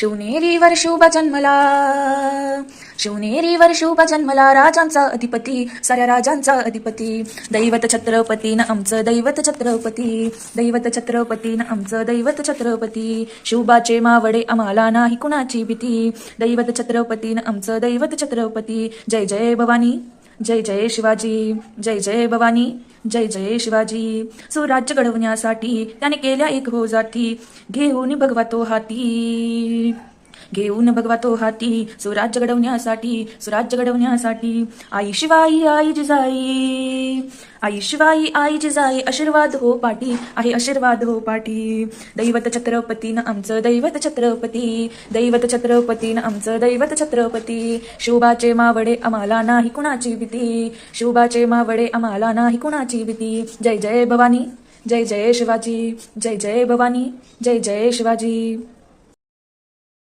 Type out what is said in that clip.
शिवनेरीवर शुभ जन्मला. शिवनेरीवर शुभ जन्मला. राजांचा अधिपती साऱ्या राजांचा अधिपती. दैवत छत्रपतीन आमचं दैवत छत्रपती. दैवत छत्रपतीन आमचं दैवत छत्रपती. शिवबाचे मावडे आम्हाला नाही कुणाची भीती. दैवत छत्रपतीन आमचं दैवत छत्रपती. जय जय भवानी. जय जय शिवाजी जय जय भवानी जय जय शिवाजी. स्वराज्य घडवण्यासाठी त्याने केल्या एक हो जाती घेऊन भगवा तो हाती. घेऊन भगवा तो हाती सुराज्य घडवण्यासाठी सुराज्य घडवण्यासाठी. आई शिवाई आई जिजाई आई शिवाई आई जिजाई आशीर्वाद हो पाठी आहे आशीर्वाद हो पाठी दैवत छत्रपतीनं आमचं दैवत छत्रपती दैवत छत्रपतीनं आमचं दैवत छत्रपती. शिवबाचे मावडे आम्हाला नाही कुणाची भीती शिवबाचे मावडे आम्हाला नाही कुणाची भीती. जय जय भवानी जय जय शिवाजी जय जय भवानी जय जय शिवाजी.